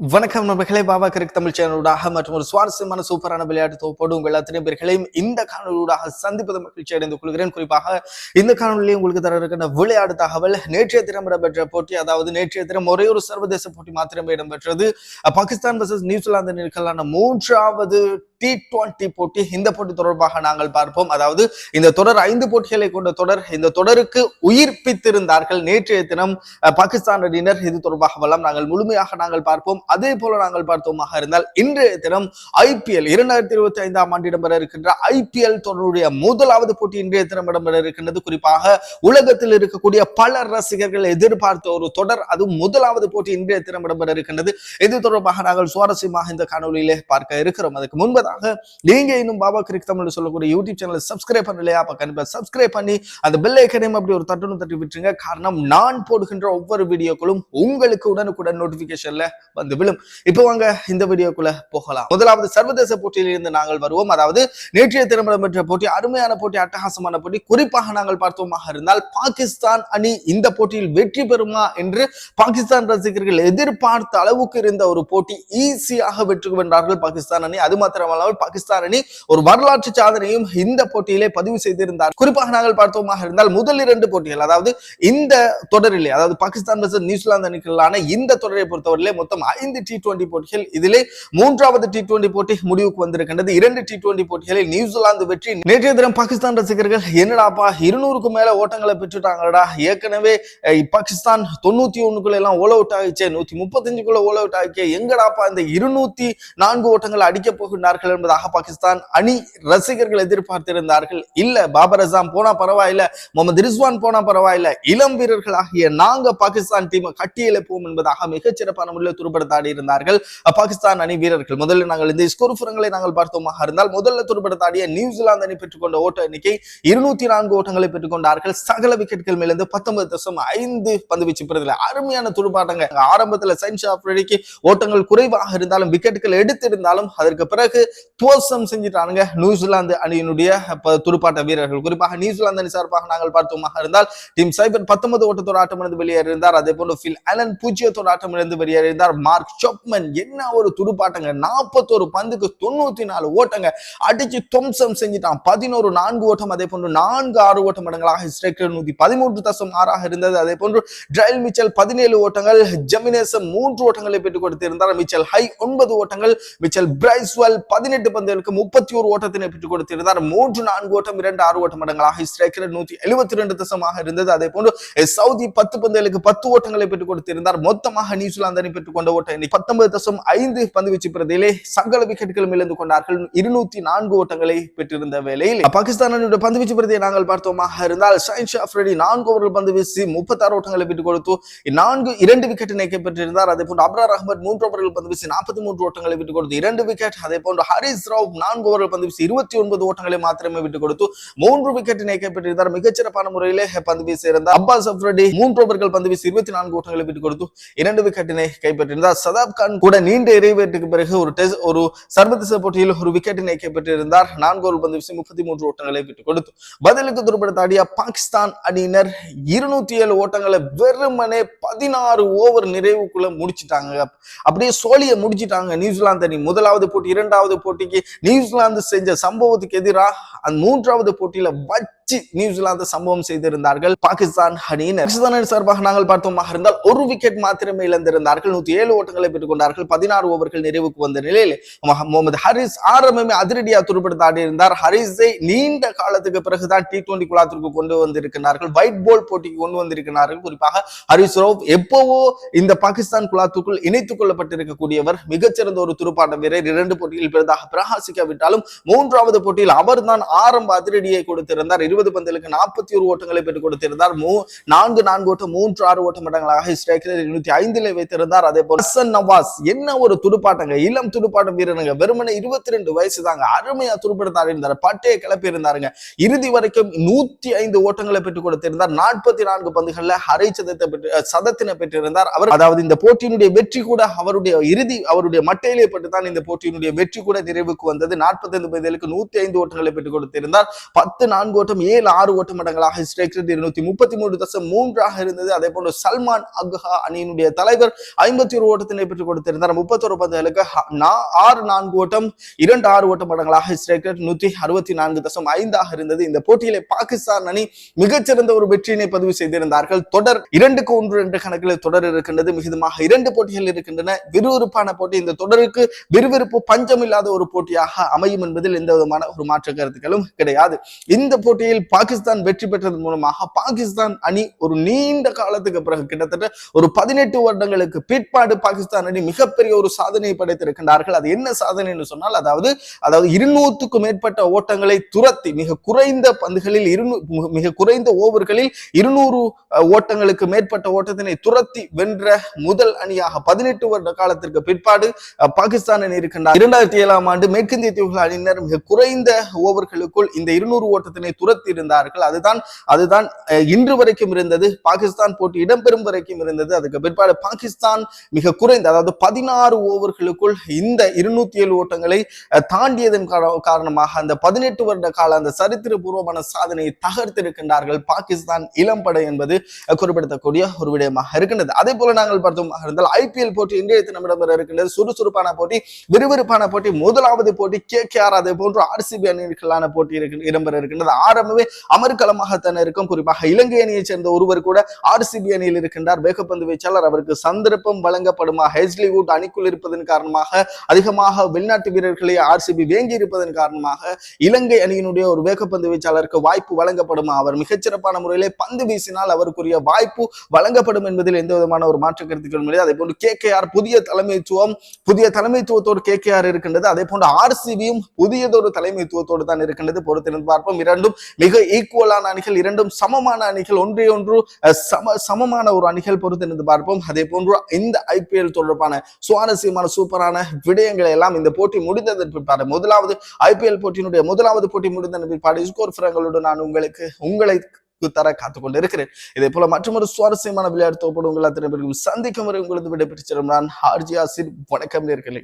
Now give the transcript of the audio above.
வணக்கம் நண்பர்களே பாபா கிரிக் தமிழ் சேனலூடாக மற்றும் ஒரு சுவாரஸ்யமான சூப்பரான விளையாட்டு தொகுப்போடு உங்கள் அத்தனை பேர்களையும் இந்த காணொலியூடாக சந்திப்பது மகிழ்ச்சி அடைந்து கொள்கிறேன். குறிப்பாக இந்த காணொலியில் உங்களுக்கு தர இருக்கின்ற விளையாட்டு தகவல் நேற்றைய தினம் இடம்பெற்ற போட்டி அதாவது நேற்றைய தினம் ஒரே ஒரு சர்வதேச போட்டி மாத்திரமே இடம்பெற்றது. பாகிஸ்தான் வர்சஸ் நியூசிலாந்து நிற்கலான மூன்றாவது டி டுவெண்டி போட்டி இந்த போட்டி தொடர்பாக நாங்கள் பார்ப்போம். அதாவது இந்த தொடர் ஐந்து போட்டிகளை கொண்ட தொடர் இந்த தொடருக்கு உயிர்ப்பித்திருந்தார்கள். நேற்றைய தினம் பாகிஸ்தான் அணியினர் இது தொடர்பாகவெல்லாம் நாங்கள் முழுமையாக நாங்கள் பார்ப்போம். அதே போல நாங்கள் பார்த்தோமாக இருந்தால் இன்றைய தினம் ஐபிஎல் இரண்டாயிரத்தி இருபத்தி ஐந்தாம் ஆண்டு இடம்பெற இருக்கின்ற ஐபிஎல் தொடருடைய முதலாவது போட்டி இன்றைய தினம் இடம்பெற இருக்கின்றது. குறிப்பாக உலகத்தில் இருக்கக்கூடிய பல ரசிகர்கள் எதிர்பார்த்த ஒரு தொடர் அது முதலாவது போட்டி இன்றைய தினம் இடம்பெற இருக்கின்றது. இது தொடர்பாக நாங்கள் சுவாரஸ்யமாக இந்த காணொலியிலே பார்க்க இருக்கிறோம். அதுக்கு முன்பதாக நீங்க இன்னும் பாபா கிரிக் தமிழ் சொல்லக்கூடிய யூடியூப் சேனலை சப்ஸ்கிரைப் பண்ணலையா? அப்ப கண்டிப்பா சப்ஸ்கிரைப் பண்ணி அந்த பெல் ஐக்கனையும் அப்படி ஒரு தட்டணும் தட்டி விட்டுருங்க. காரணம் நான் போடுகின்ற ஒவ்வொரு வீடியோக்களும் உங்களுக்கு உடனுக்குடன் நோட்டிபிகேஷன்ல வந்து விழும். இப்போ வாங்க இந்த வீடியோக்குள்ள போகலாம். முதலாவது சர்வதேச போட்டியில் இருந்து நாங்கள் வருவோம். அதாவது நேற்றைய திருமணம் பெற்ற போட்டி அருமையான போட்டி அட்டகாசமான போட்டி. குறிப்பாக நாங்கள் பார்த்தோமாக இருந்தால் பாகிஸ்தான் அணி இந்த போட்டியில் வெற்றி பெறுமா என்று பாகிஸ்தான் ரசிகர்கள் எதிர்பார்த்த அளவுக்கு இருந்த ஒரு போட்டி ஈஸியாக வெற்றி வென்றார்கள் பாகிஸ்தான் அணி. அது அளவில் பாகிஸ்தான் அணி ஒரு வரலாற்று சாதனையும் இந்த போட்டியிலே பதிவு செய்திருந்தார். குறிப்பாக நாங்கள் பார்த்தோமாக இருந்தால் முதல் இரண்டு போட்டிகள் அதாவது இந்த தொடரிலே அதாவது பாகிஸ்தான் versus நியூசிலாந்து அணிகளான இந்த தொடரை பொறுத்தவரையிலே மொத்தம் ஐந்து டி டுவெண்டி போட்டிகள். இதிலே மூன்றாவது டி டுவெண்டி போட்டி முடிவுக்கு வந்திருக்கின்றது. இரண்டு டி டுவெண்டி போட்டிகளில் நியூசிலாந்து வெற்றி. நேற்றைய தினம் பாகிஸ்தான் ரசிகர்கள் என்னடாப்பா இருநூறுக்கும் மேல ஓட்டங்களை பெற்றுட்டாங்கடா. ஏற்கனவே பாகிஸ்தான் தொண்ணூத்தி ஒண்ணுக்குள்ள எல்லாம் ஓல் அவுட் ஆகிச்சே நூத்தி முப்பத்தஞ்சுக்குள்ள ஓல் அவுட் ஆகிச்சே எங்கடாப்பா இந்த இருநூத்தி நான்கு ஓட்டங்கள் அடிக்க போகின்றார்கள்? என்பதாக பாகிஸ்தான் அணி ரசிகர்கள் எதிர்பார்த்திருந்தார்கள். இல்ல பாபர் அசாம் போனா பரவாயில்ல முகமது ரிஸ்வான் போனா பரவாயில்ல இளம் வீரர்கள் ஆகிய நாங்க பாகிஸ்தான் டீமை கட்டி எழுப்புவோம் என்பதாக மிகச்சிறப்பான முறையில் துருப்படுத்தாடி இருந்தார்கள். பாகிஸ்தான் அணி வீரர்கள். முதல்ல நாங்கள் இந்த ஸ்கோர் புறங்களை நாங்கள் பார்த்தோமாக இருந்தால் முதல்ல துருப்படுத்தாடிய நியூசிலாந்து அணி பெற்றுக்கொண்ட ஓட்ட எண்ணிக்கை இருநூத்தி நான்கு ஓட்டங்களை பெற்றுக்கொண்டார்கள். சகல விக்கெட்கள் மேலிருந்து பத்தொன்பது தசம் ஐந்து பந்து வீச்சு பெறுதல. அருமையான துடுப்பாட்டங்க ஆரம்பத்துல சயின்ஸ் ஆஃப்ரிடிக்கு ஓட்டங்கள் குறைவாக இருந்தாலும் விக்கெட்டுகள் எடுத்திருந்தாலும் அதற்கு பிறகு துவசம் செஞ்சிட்டானுங்க. நியூசிலாந்து அணியினுடைய துடுப்பாட்ட வீரர்கள். குறிப்பாக நியூசிலாந்து அணி சார்பாக நாங்கள் பார்த்தோமாக இருந்தால் டீம் சைபர் பத்தொன்பது ஓட்டத்தோட ஆட்டமிழந்து வெளியேறியிருந்தார். அதே போன்று ஃபில் அலன் பூஜ்ஜியத்தோட ஆட்டமிழந்து வெளியேறியிருந்தார். மார்க் சொப்மன் என்ன ஒரு துடுப்பாட்டங்க. நாற்பத்தோரு பந்துக்கு தொண்ணூத்தி நாலு ஓட்டங்க. அடிச்சு துவம்சம் செஞ்சிட்டான். பதினோரு நான்கு ஓட்டம் அதே போன்று நான்கு ஆறு ஓட்டம் இடங்களாக ஸ்ட்ரைக்கர் நூத்தி பதிமூன்று தசம் ஆறாக இருந்தது. அதே போன்று ட்ரைல் மிச்சல் பதினேழு ஓட்டங்கள் ஜெமினேசம் மூன்று ஓட்டங்களை பெற்றுக் கொடுத்திருந்தார். மிச்சல் ஹை ஒன்பது ஓட்டங்கள் மிச்சல் பிரைஸ்வல் பிரைஸ்வெல் பதினெட்டு பந்துகளுக்கு முப்பத்தி ஒரு ஓட்டத்தினை பெற்றுக் கொடுத்திருந்தார். மூன்று நான்கு ஓட்டம் இரண்டு ஆறு ஓட்டம் மடங்களாக ஸ்ட்ரைக்கர் நூத்தி எழுபத்தி ரெண்டு தசமாக இருந்தது. அதே போன்று சவுதி பத்து பந்துகளுக்கு பத்து ஓட்டங்களை பெற்றுக் கொடுத்திருந்தார். மொத்தமாக நியூசிலாந்து அணி பெற்றுக் கொண்ட ஓட்ட எண்ணி பத்தொன்பது தசம் ஐந்து பந்து வீச்சு பிரதியிலே சகல விக்கெட்டுகளும் இழந்து கொண்டார்கள். இருநூத்தி நான்கு ஓட்டங்களை பெற்றிருந்த வேளையில் பாகிஸ்தான் அணியுடைய பந்து வீச்சு பிரதியை நாங்கள் பார்த்தோமாக இருந்தால் ஷைன் ஷாஃப்ரெடி நான்கு ஓவர்கள் பந்து வீசி முப்பத்தாறு ஓட்டங்களை பெற்றுக் கொடுத்து நான்கு இரண்டு விக்கெட் இணைக்க பெற்றிருந்தார். அதே போன்று அப்ரார் அகமது மூன்று ஓவர்கள் பந்து வீசி நாற்பத்தி மூன்று ஓட்டங்களை விட்டுக் கொடுத்து இரண்டு விக்கெட். அதே போன்று ஹரிஸ் ராவ் நான்கு ஓவர்கள் பந்து வீசி இருபத்தி ஒன்பது ஓட்டங்களை மாத்திரமே விட்டுக் கொடுத்து மூன்று விக்கெட் இணைக்க பெற்றிருந்தார் மிகச்சிறப்பான முறையிலே பந்து வீசி இருந்தார் அப்பாஸ் அப்ரடி மூன்று ஓவர்கள் பந்து வீசி இருபத்தி நான்கு ஓட்டங்களை விட்டுக் கொடுத்து இரண்டு விக்கெட்டினை கைப்பற்றியிருந்தார். சதாப் கான் கூட நீண்ட இறைவேட்டுக்கு பிறகு ஒரு டெஸ்ட் ஒரு சர்வதேச போட்டியில் ஒரு விக்கெட்டினை கைப்பற்றியிருந்தார். நான்கு ஓவர் பந்து வீசி முப்பத்தி மூன்று ஓட்டங்களை விட்டுக் கொடுத்து பதிலுக்கு துருப்படுத்தாடிய பாகிஸ்தான் அணியினர் இருநூத்தி ஏழு ஓட்டங்களை வெறுமனே பதினாறு ஓவர் நிறைவுக்குள்ள முடிச்சிட்டாங்க. அப்படியே சோழியை முடிச்சிட்டாங்க நியூசிலாந்து அணி. முதலாவது போட்டி இரண்டாவது போட்டிக்கு நியூசிலாந்து செஞ்ச சம்பவத்துக்கு எதிராக அந்த மூன்றாவது போட்டியில வச்சு நியூசிலாந்து சம்பவம் செய்திருந்தார்கள். பாகிஸ்தான் அணியினர். பாகிஸ்தான் சார்பாக நாங்கள் பார்த்தோமாக இருந்தால் ஒரு விக்கெட் மாத்திரமே இழந்திருந்தார்கள். நூத்தி ஏழு ஓட்டங்களை பெற்றுக் கொண்டார்கள் பதினாறு ஓவர்கள் நிறைவுக்கு வந்த நிலையில் முகமது ஹரிஸ் ஆரம்பமே அதிரடியா துருப்படுத்த ஆடியிருந்தார். ஹரிஸை நீண்ட காலத்துக்கு பிறகுதான் டி டுவெண்டி குழாத்திற்கு கொண்டு வந்திருக்கிறார்கள். ஒயிட் பால் போட்டிக்கு கொண்டு வந்திருக்கிறார்கள். குறிப்பாக ஹரிஸ் ராவ் எப்பவோ இந்த பாகிஸ்தான் குழாத்துக்குள் இணைத்துக் கொள்ளப்பட்டிருக்கக்கூடியவர் மிகச்சிறந்த ஒரு துருப்பாட்ட வீரர். இரண்டு போட்டியில் பிறதாக பிரகாசிக்காவிட்டாலும் மூன்றாவது போட்டியில் அவர்தான் ஆரம்ப அதிரடியை கொடுத்திருந்தார். இருபது இருபது பந்துகளுக்கு நாற்பத்தி ஒரு ஓட்டங்களை பெற்றுக் கொடுத்திருந்தார். மூ நான்கு நான்கு ஓட்டம் மூன்று ஆறு ஓட்டம் இடங்களாக ஸ்ட்ரைக்கர் இருநூத்தி ஐந்தில் வைத்திருந்தார். அதே போல் ஹசன் நவாஸ் என்ன ஒரு துடுப்பாட்டங்க இளம் துடுப்பாட்ட வீரனுங்க வெறுமனே இருபத்தி ரெண்டு வயசு தாங்க அருமையா துடுப்படுத்தாடி இருந்தார் பட்டையை கிளப்பி இருந்தாருங்க இறுதி வரைக்கும் நூத்தி ஐந்து ஓட்டங்களை பெற்றுக் கொடுத்திருந்தார். நாற்பத்தி நான்கு பந்துகள்ல அரை சதத்தை பெற்று சதத்தினை பெற்றிருந்தார். அவர் அதாவது இந்த போட்டியினுடைய வெற்றி கூட அவருடைய இறுதி அவருடைய மட்டையிலே பட்டுதான் இந்த போட்டியினுடைய வெற்றி கூட நிறைவுக்கு வந்தது. நாற்பத்தி ஐந்து பந்துகளுக்கு நூத்தி ஐந்து ஓட்டங்களை பெற்றுக் கொடுத்திருந்தார். பத்து நான்கு ஓட்டம் ஏழு ஆறு ஓட்ட மடங்களாக ஸ்ட்ரைக் இருநூத்தி முப்பத்தி மூன்று தசம் மூன்றாக இருந்தது. அதே போன்று சல்மான் அக்ஹா அணியினுடைய தலைவர் ஐம்பத்தி ஒரு ஓட்டத்தினை பெற்றுக் கொடுத்திருந்தார். முப்பத்தொரு பந்துகளுக்கு ஆறு நான்கு ஓட்டம் இரண்டு ஆறு ஓட்ட மடங்களாக ஸ்ட்ரைக் ரேட் நூத்தி அறுபத்தி நான்கு தசம் ஐந்தாக இருந்தது. இந்த போட்டியிலே பாகிஸ்தான் அணி மிகச்சிறந்த ஒரு வெற்றியினை பதிவு செய்திருந்தார்கள். தொடர் இரண்டுக்கு ஒன்று என்ற கணக்கில் தொடர் இருக்கின்றது. மிகுதமாக இரண்டு போட்டிகள் இருக்கின்றன. விறுவிறுப்பான போட்டி. இந்த தொடருக்கு விறுவிறுப்பு பஞ்சம் இல்லாத ஒரு போட்டியாக அமையும் என்பதில் எந்த விதமான ஒரு மாற்று கருத்துக்களும் கிடையாது. இந்த போட்டியில் பாகிஸ்தான் வெற்றி பெற்றதன் மூலமாக பாகிஸ்தான் அணி ஒரு நீண்ட காலத்துக்கு பிறகு கிட்டத்தட்ட ஒரு பதினெட்டு வருடங்களுக்கு பிற்பாடு பாகிஸ்தான் அணி மிகப்பெரிய ஒரு சாதனையை படைத்திருக்கின்றார்கள். அது என்ன சாதனைன்னு சொன்னால் அதாவது அதாவது இருநூத்துக்கும் மேற்பட்ட ஓட்டங்களை துரத்தி மிக குறைந்த பந்துகளில் இருநூ மிக- குறைந்த ஓவர்களில் இருநூறு ஓட்டங்களுக்கு மேற்பட்ட ஓட்டத்தினை துரத்தி வென்ற முதல் அணியாக பதினெட்டு வருட காலத்திற்கு பிற்பாடு பாகிஸ்தான் அணி இருக்கின்றார். இரண்டாயிரத்தி ஏழாம் ஆண்டு மேற்கிந்திய தீவுகள் அணியினர் மிக குறைந்த ஓவர்களுக்குள் இந்த இருநூறு ஓட்டத்தினை துரத்தி இருந்தார்கள் அதுதான் அதுதான் இன்று வரைக்கும் இருந்தது. பாகிஸ்தான் போட்டி இடம்பெறும் வரைக்கும் இருந்தது. அதுக்கு பிற்பாடு பாகிஸ்தான் மிக குறைந்த அதாவது பதினாறு ஓவர்களுக்குள் இந்த இருநூத்தி ஏழு ஓட்டங்களை தாண்டியதன் காரணமாக அந்த பதினெட்டு வருட கால அந்த சரித்திரபூர்வமான சாதனையை தகர்த்திருக்கின்றார்கள் பாகிஸ்தான் இளம்படை என்பது குறிப்பிடத்தக்கூடிய ஒரு விடயமாக இருக்கின்றது. அதே போல நாங்கள் பார்த்தோம் இருந்தால் ஐபிஎல் போட்டி இன்றைய தினம் இடம்பெற இருக்கின்றது. சுறுசுறுப்பான போட்டி விறுவிறுப்பான போட்டி முதலாவது போட்டி கே கே ஆர் அதே போன்று ஆர்சிபி அணிகளான போட்டி இடம்பெற இருக்கின்றது. ஆரம்ப ஆரம்பமே அமர்கலமாகத்தான் இருக்கும். குறிப்பாக இலங்கை அணியைச் சேர்ந்த ஒருவர் கூட ஆர்சிபி அணியில் இருக்கின்றார். வேகப்பந்து வீச்சாளர். அவருக்கு சந்தர்ப்பம் வழங்கப்படுமா? ஹெஸ்லிவுட் அணிக்குள் இருப்பதன் காரணமாக அதிகமாக வெளிநாட்டு வீரர்களை ஆர்சிபி வேங்கி இருப்பதன் காரணமாக இலங்கை அணியினுடைய ஒரு வேகப்பந்து வீச்சாளருக்கு வாய்ப்பு வழங்கப்படுமா? அவர் மிகச்சிறப்பான முறையிலே பந்து வீசினால் அவருக்குரிய வாய்ப்பு வழங்கப்படும் என்பதில் எந்த விதமான ஒரு மாற்று கருத்துக்களும் இல்லை. அதே போன்று கே கே ஆர் புதிய தலைமைத்துவம் புதிய தலைமைத்துவத்தோடு கே கே ஆர் இருக்கின்றது. அதே போன்று ஆர்சிபியும் புதியதொரு தலைமைத்துவத்தோடு தான் இருக்கின்றது. பொறுத்திருந்து பார்ப்போம். இரண்டும் மிக ஈக்குவலான அணிகள் இரண்டும் சமமான அணிகள் ஒன்றே ஒன்று சம சமமான ஒரு அணிகள் பொறுத்து இருந்து பார்ப்போம். அதே போன்று இந்த ஐபிஎல் தொடர்பான சுவாரஸ்யமான சூப்பரான விடயங்களை எல்லாம் இந்த போட்டி முடிந்ததன் பிற்பாடு முதலாவது ஐபிஎல் போட்டியினுடைய முதலாவது போட்டி முடிந்ததன் பிற்பாடு ஸ்கோர் ஃபிரங்களோடு நான் உங்களுக்கு உங்களை தர காத்துக்கொண்டு இருக்கிறேன் இதே போல மற்றொரு சுவாரஸ்யமான விளையாட்டு தொகுப்போடு உங்கள் அத்தனை பேருக்கும் சந்திக்கும் வரை உங்களது விடைபெற்று நான் ஹார்ஜி ஆசிர் வணக்கம் நேர்களே.